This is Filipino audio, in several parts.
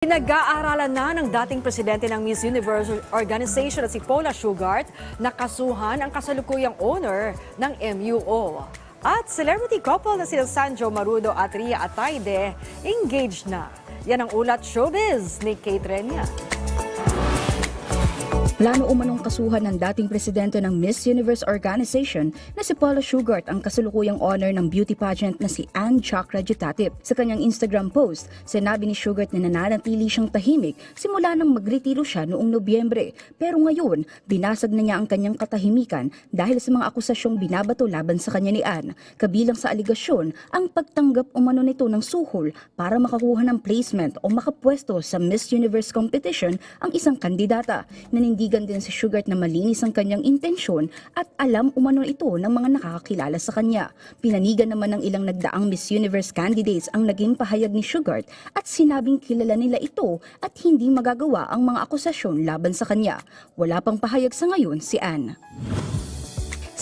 Pinag-aaralan na ng dating presidente ng Miss Universe Organization at si Paula Shugart na kasuhan ang kasalukuyang owner ng MUO. At celebrity couple na sila Sanjo Marudo at Ria Ataide engaged na. Yan ang ulat showbiz ni Kate Renya. Plano umanong kasuhan ng dating presidente ng Miss Universe Organization na si Paula Shugart ang kasalukuyang honor ng beauty pageant na si Anne Chakra Jutatip. Sa kanyang Instagram post, sinabi ni Shugart na nananatili siyang tahimik simula nang magretiro siya noong Nobyembre. Pero ngayon, binasag na niya ang kanyang katahimikan dahil sa mga akusasyong binabato laban sa kanya ni Anne. Kabilang sa aligasyon, ang pagtanggap umano nito ng suhol para makakuha ng placement o makapwesto sa Miss Universe competition ang isang kandidata. Nanindigan din si Shugart na malinis ang kanyang intensyon at alam umano ito ng mga nakakakilala sa kanya. Pinanigan naman ng ilang nagdaang Miss Universe candidates ang naging pahayag ni Shugart at sinabing kilala nila ito at hindi magagawa ang mga akusasyon laban sa kanya. Wala pang pahayag sa ngayon si Anne.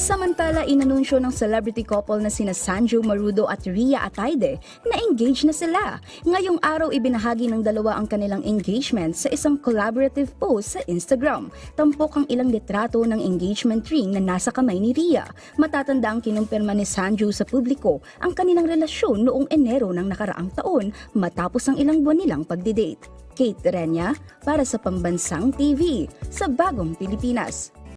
Samantala, inanunsyo ng celebrity couple na sina Sanjo Marudo at Ria Ataide na engaged na sila. Ngayong araw ibinahagi ng dalawa ang kanilang engagement sa isang collaborative post sa Instagram. Tampok ang ilang litrato ng engagement ring na nasa kamay ni Ria. Matatanda ang kinumpirma ni Sanjo sa publiko ang kanilang relasyon noong Enero ng nakaraang taon matapos ang ilang buwan nilang pagdidate. Kate Renya para sa Pambansang TV sa Bagong Pilipinas.